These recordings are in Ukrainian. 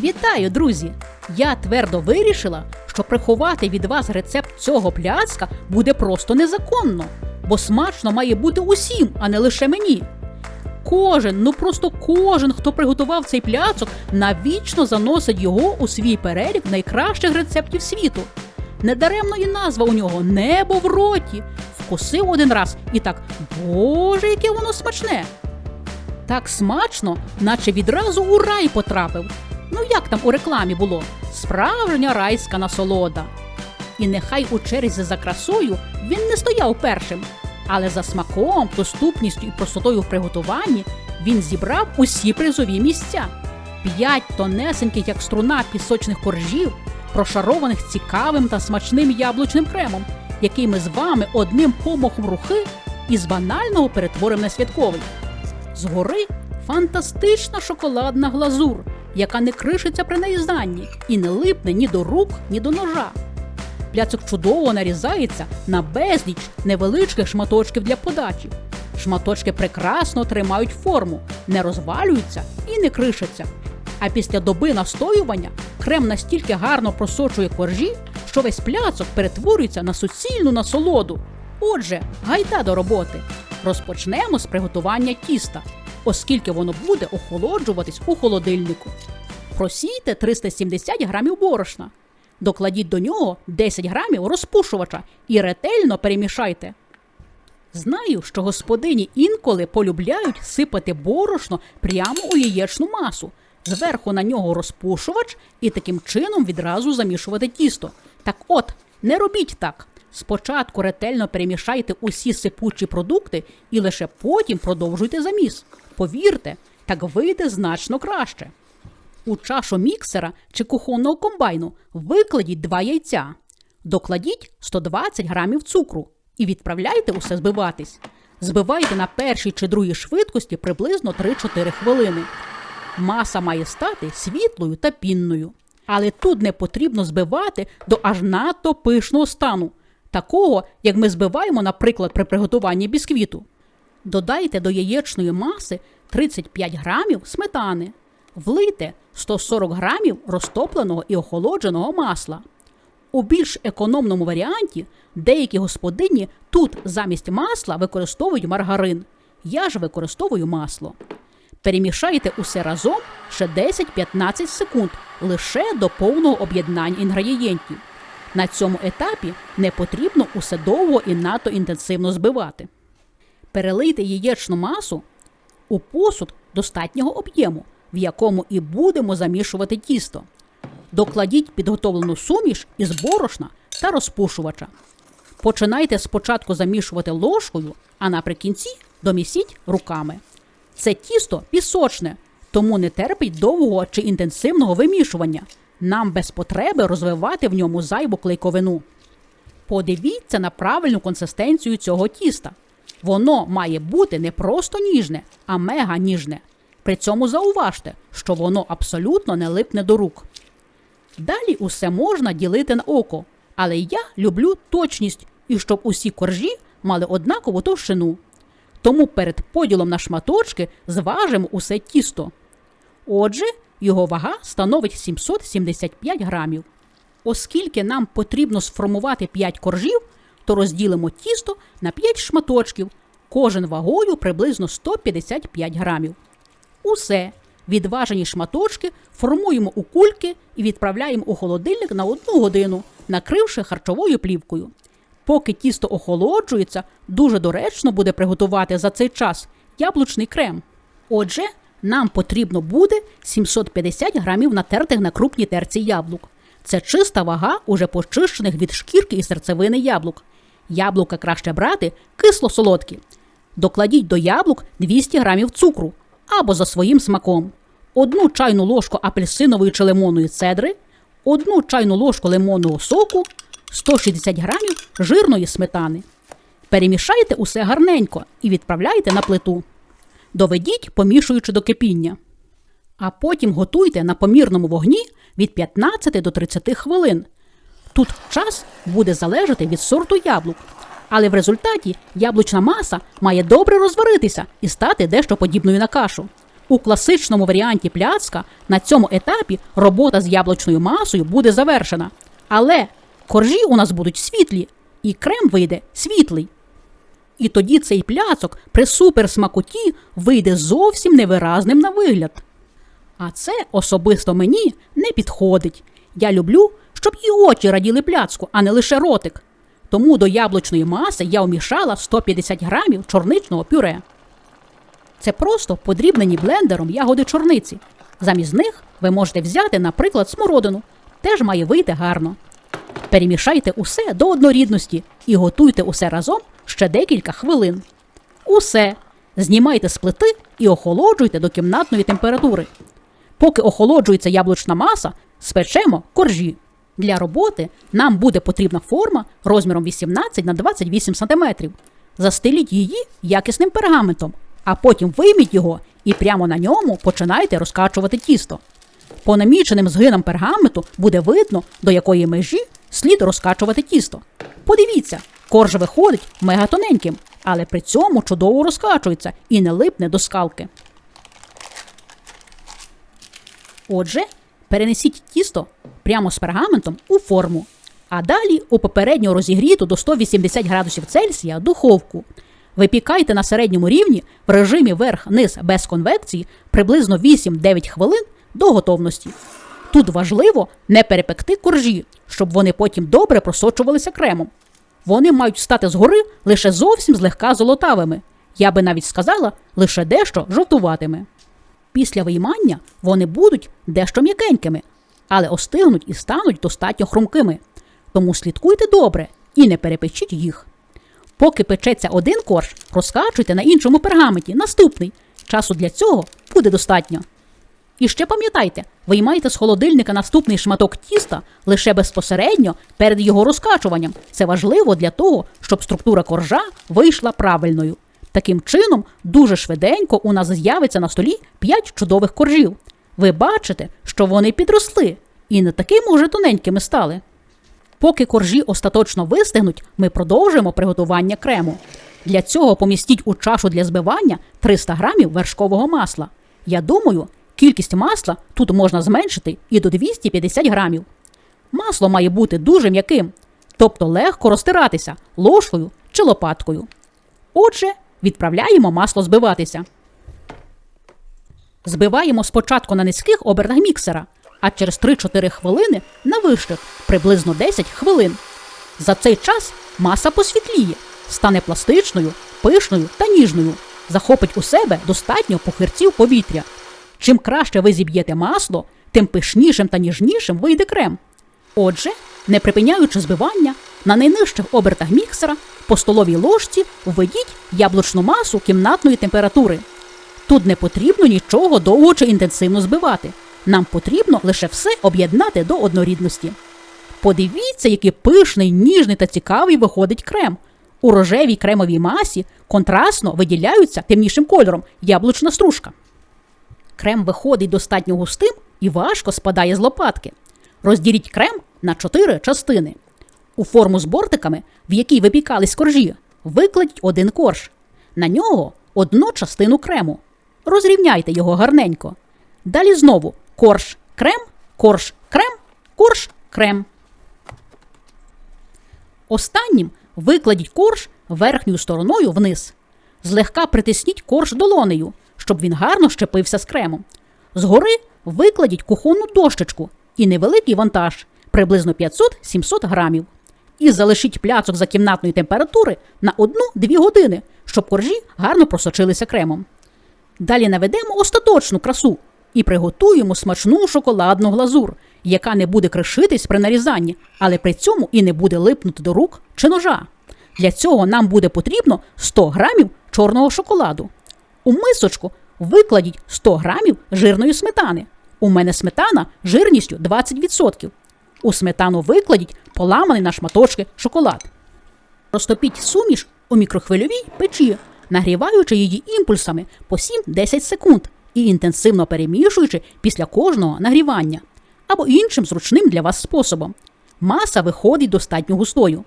Вітаю, друзі! Я твердо вирішила, що приховати від вас рецепт цього пляцка буде просто незаконно, бо смачно має бути усім, а не лише мені. Кожен, ну просто кожен, хто приготував цей пляцок, навічно заносить його у свій перелік найкращих рецептів світу. Недаремно і назва у нього небо в роті. Вкусив один раз і так, боже, яке воно смачне! Так смачно, наче відразу у рай потрапив. Ну як там у рекламі було? Справжня райська насолода. І нехай у черзі за красою він не стояв першим, але за смаком, доступністю і простотою в приготуванні він зібрав усі призові місця. П'ять тонесеньких, як струна пісочних коржів, прошарованих цікавим та смачним яблучним кремом, який ми з вами одним помахом рухи із банального перетворимо на святковий. Згори фантастична шоколадна глазур, яка не кришиться при наїзданні і не липне ні до рук, ні до ножа. Пляцок чудово нарізається на безліч невеличких шматочків для подачі. Шматочки прекрасно тримають форму, не розвалюються і не кришаться. А після доби настоювання крем настільки гарно просочує коржі, що весь пляцок перетворюється на суцільну насолоду. Отже, гайда до роботи. Розпочнемо з приготування тіста, оскільки воно буде охолоджуватись у холодильнику. Просійте 370 грамів борошна. Докладіть до нього 10 грамів розпушувача і ретельно перемішайте. Знаю, що господині інколи полюбляють сипати борошно прямо у яєчну масу, зверху на нього розпушувач і таким чином відразу замішувати тісто. Так от, не робіть так. Спочатку ретельно перемішайте усі сипучі продукти і лише потім продовжуйте заміс. Повірте, так вийде значно краще. У чашу міксера чи кухонного комбайну викладіть два яйця, докладіть 120 грамів цукру і відправляйте усе збиватись. Збивайте на першій чи другій швидкості приблизно 3-4 хвилини. Маса має стати світлою та пінною. Але тут не потрібно збивати до аж надто пишного стану, такого, як ми збиваємо, наприклад, при приготуванні бісквіту. Додайте до яєчної маси 35 грамів сметани, влийте 140 грамів розтопленого і охолодженого масла. У більш економному варіанті деякі господині тут замість масла використовують маргарин. Я ж використовую масло. Перемішайте усе разом ще 10-15 секунд лише до повного об'єднання інгредієнтів. На цьому етапі не потрібно усе довго і надто інтенсивно збивати. Перелийте яєчну масу у посуд достатнього об'єму, в якому і будемо замішувати тісто. Докладіть підготовлену суміш із борошна та розпушувача. Починайте спочатку замішувати ложкою, а наприкінці домісіть руками. Це тісто пісочне, тому не терпить довгого чи інтенсивного вимішування. Нам без потреби розвивати в ньому зайву клейковину. Подивіться на правильну консистенцію цього тіста. Воно має бути не просто ніжне, а мега ніжне. При цьому зауважте, що воно абсолютно не липне до рук. Далі усе можна ділити на око, але я люблю точність і щоб усі коржі мали однакову товщину. Тому перед поділом на шматочки зважимо усе тісто. Отже, його вага становить 775 грамів. Оскільки нам потрібно сформувати 5 коржів, то розділимо тісто на 5 шматочків, кожен вагою приблизно 155 грамів. Усе. Відважені шматочки формуємо у кульки і відправляємо у холодильник на одну годину, накривши харчовою плівкою. Поки тісто охолоджується, дуже доречно буде приготувати за цей час яблучний крем. Отже, нам потрібно буде 750 грамів натертих на крупній терці яблук. Це чиста вага уже почищених від шкірки і серцевини яблук. Яблука краще брати кисло-солодкі. Докладіть до яблук 200 грамів цукру або за своїм смаком, одну чайну ложку апельсинової чи лимонної цедри, одну чайну ложку лимонного соку, 160 грамів жирної сметани. Перемішайте усе гарненько і відправляйте на плиту. Доведіть, помішуючи до кипіння. А потім готуйте на помірному вогні від 15 до 30 хвилин. Тут час буде залежати від сорту яблук. Але в результаті яблучна маса має добре розваритися і стати дещо подібною на кашу. У класичному варіанті пляцка на цьому етапі робота з яблучною масою буде завершена. Але коржі у нас будуть світлі, і крем вийде світлий. І тоді цей пляцок при суперсмакоті вийде зовсім невиразним на вигляд. А це особисто мені не підходить. Я люблю, щоб і очі раділи пляцку, а не лише ротик. Тому до яблучної маси я умішала 150 грамів чорничного пюре. Це просто подрібнені блендером ягоди чорниці. Замість них ви можете взяти, наприклад, смородину. Теж має вийти гарно. Перемішайте усе до однорідності і готуйте усе разом ще декілька хвилин. Усе. Знімайте з плити і охолоджуйте до кімнатної температури. Поки охолоджується яблучна маса, спечемо коржі. Для роботи нам буде потрібна форма розміром 18 на 28 см. Застеліть її якісним пергаментом, а потім вийміть його і прямо на ньому починайте розкачувати тісто. По наміченим згинам пергаменту буде видно, до якої межі слід розкачувати тісто. Подивіться, корж виходить мега тоненьким, але при цьому чудово розкачується і не липне до скалки. Отже, перенесіть тісто прямо з пергаментом у форму, а далі у попередньо розігріту до 180 градусів Цельсія духовку. Випікайте на середньому рівні в режимі верх-низ без конвекції приблизно 8-9 хвилин до готовності. Тут важливо не перепекти коржі, щоб вони потім добре просочувалися кремом. Вони мають стати згори лише зовсім злегка золотавими. Я би навіть сказала, лише дещо жовтуватими. Після виймання вони будуть дещо м'якенькими, але остигнуть і стануть достатньо хрумкими. Тому слідкуйте добре і не перепечіть їх. Поки печеться один корж, розкачуйте на іншому пергаменті наступний. Часу для цього буде достатньо. І ще пам'ятайте, виймайте з холодильника наступний шматок тіста лише безпосередньо перед його розкачуванням. Це важливо для того, щоб структура коржа вийшла правильною. Таким чином, дуже швиденько у нас з'явиться на столі 5 чудових коржів. Ви бачите, що вони підросли і не такими уже тоненькими стали. Поки коржі остаточно вистигнуть, ми продовжуємо приготування крему. Для цього помістіть у чашу для збивання 300 грамів вершкового масла. Я думаю, кількість масла тут можна зменшити і до 250 грамів. Масло має бути дуже м'яким, тобто легко розтиратися ложкою чи лопаткою. Отже, відправляємо масло збиватися. Збиваємо спочатку на низьких обертах міксера, а через 3-4 хвилини на вищих приблизно 10 хвилин. За цей час маса посвітліє, стане пластичною, пишною та ніжною, захопить у себе достатньо похирців повітря. Чим краще ви зіб'єте масло, тим пишнішим та ніжнішим вийде крем. Отже, не припиняючи збивання, на найнижчих обертах міксера по столовій ложці введіть яблучну масу кімнатної температури. Тут не потрібно нічого довго чи інтенсивно збивати. Нам потрібно лише все об'єднати до однорідності. Подивіться, який пишний, ніжний та цікавий виходить крем. У рожевій кремовій масі контрастно виділяються темнішим кольором яблучна стружка. Крем виходить достатньо густим і важко спадає з лопатки. Розділіть крем на чотири частини. У форму з бортиками, в якій випікались коржі, викладіть один корж. На нього одну частину крему. Розрівняйте його гарненько. Далі знову корж, крем, корж, крем, корж, крем. Останнім викладіть корж верхньою стороною вниз. Злегка притисніть корж долонею, щоб він гарно щепився з кремом. Згори викладіть кухонну дощечку і невеликий вантаж приблизно 500-700 грамів. І залишіть пляцок за кімнатної температури на 1-2 години, щоб коржі гарно просочилися кремом. Далі наведемо остаточну красу і приготуємо смачну шоколадну глазур, яка не буде кришитись при нарізанні, але при цьому і не буде липнути до рук чи ножа. Для цього нам буде потрібно 100 грамів чорного шоколаду. У мисочку викладіть 100 грамів жирної сметани. У мене сметана жирністю 20%. У сметану викладіть поламаний на шматочки шоколад. Розтопіть суміш у мікрохвильовій печі, нагріваючи її імпульсами по 7-10 секунд і інтенсивно перемішуючи після кожного нагрівання або іншим зручним для вас способом. Маса виходить достатньо густою.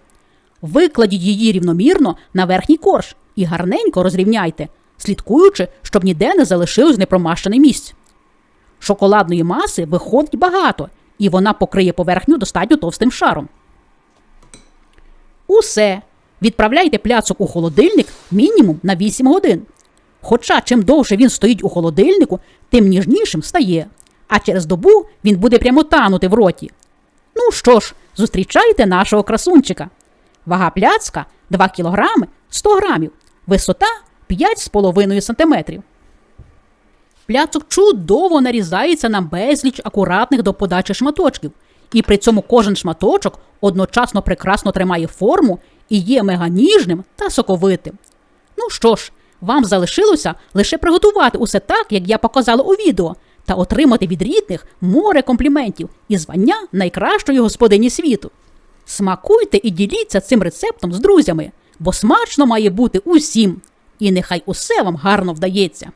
Викладіть її рівномірно на верхній корж і гарненько розрівняйте. Слідкуючи, щоб ніде не залишилось непромащене місць. Шоколадної маси виходить багато, і вона покриє поверхню достатньо товстим шаром. Усе. Відправляйте пляцок у холодильник мінімум на 8 годин. Хоча чим довше він стоїть у холодильнику, тим ніжнішим стає, а через добу він буде прямо танути в роті. Ну що ж, зустрічайте нашого красунчика. Вага пляцка 2 кг 100 грамів, висота 5,5 см. Пляцок чудово нарізається на безліч акуратних до подачі шматочків, і при цьому кожен шматочок одночасно прекрасно тримає форму і є меганіжним та соковитим. Ну що ж, вам залишилося лише приготувати усе так, як я показала у відео, та отримати від рідних море компліментів і звання найкращої господині світу. Смакуйте і діліться цим рецептом з друзями, бо смачно має бути усім. І нехай усе вам гарно вдається.